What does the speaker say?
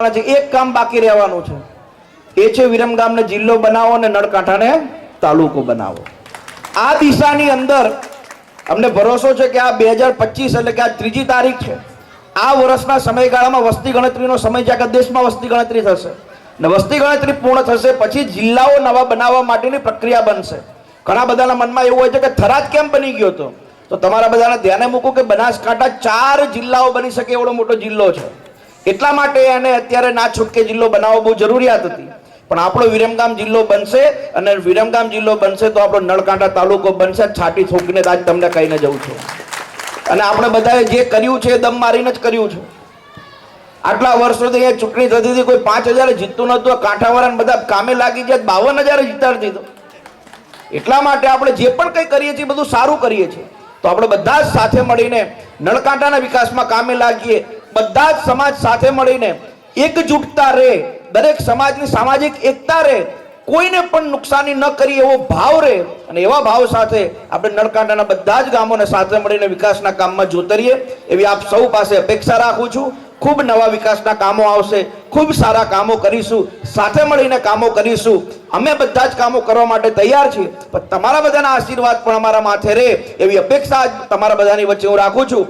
એક કામ બાકી રહેવાનું છે. એ છે વિરમગામને જિલ્લો બનાવો અને નળકાંઠાને તાલુકો બનાવો. આ દિશાની અંદર અમને ભરોસો છે કે આ બે હજાર પચીસ એટલે કે આ ત્રીજી તારીખ છે. આ વર્ષના સમયગાળામાં વસ્તી ગણતરીનો સમય છે દેશમાં વસ્તી ગણતરી થશે. ને વસ્તી ગણતરી પૂર્ણ થશે પછી જિલ્લાઓ નવા બનાવવા માટેની પ્રક્રિયા બનશે. ઘણા બધાના મનમાં એવું હોય છે કે થરાદ કેમ બની ગયો હતો? તો તમારા બધાને ધ્યાને મૂકો કે બનાસકાંઠા ચાર જિલ્લાઓ બની શકે એવડો મોટો જિલ્લો છે. એટલા માટે એને અત્યારે ના છૂટકે જિલ્લો બનાવવો બહુ જરૂરિયાત હતી. પણ આપણો વિરમગામ જિલ્લો બનશે અને વિરમગામ જિલ્લો બનશે તો આપણો નળકાંઠા તાલુકો બનશે છાટી થોકીને આજ તમને કહીને જઉં છું. અને આપણે બધાએ જે કર્યું છે એ દમ મારીને જ કર્યું છે. આટલા વર્ષોથી અહીંયા ચૂંટણી થતી હતી, કોઈ પાંચ હજાર જીતતું નહોતું કાંઠાવાળાને બધા કામે લાગી ગયા, બાવન હજાર જીતાડી દીધો એટલા માટે આપણે જે પણ કંઈ કરીએ છીએ બધું સારું કરીએ છીએ. તો આપણે બધા જ સાથે મળીને નળકાંઠાના વિકાસમાં કામે લાગીએ બધા જ સમાજ સાથે મળીને એકજૂટતા રહે, દરેક સમાજની સામાજિક એકતા રહે, કોઈને પણ નુકસાની ન કરી એવો ભાવ રહે અને એવા ભાવ સાથે આપણે નળકાંડાના બધા જ ગામોને સાથે મળીને વિકાસના કામમાં જોતરીએ એવી આપ સૌ પાસે અપેક્ષા રાખું છું. ખૂબ નવા વિકાસના કામો આવશે, ખૂબ સારા કામો કરીશું, સાથે મળીને કામો કરીશું. અમે બધા જ કામો કરવા માટે તૈયાર છીએ, પણ તમારા બધાના આશીર્વાદ પણ અમારા માથે રહે એવી અપેક્ષા તમારા બધાની વચ્ચે હું રાખું છું.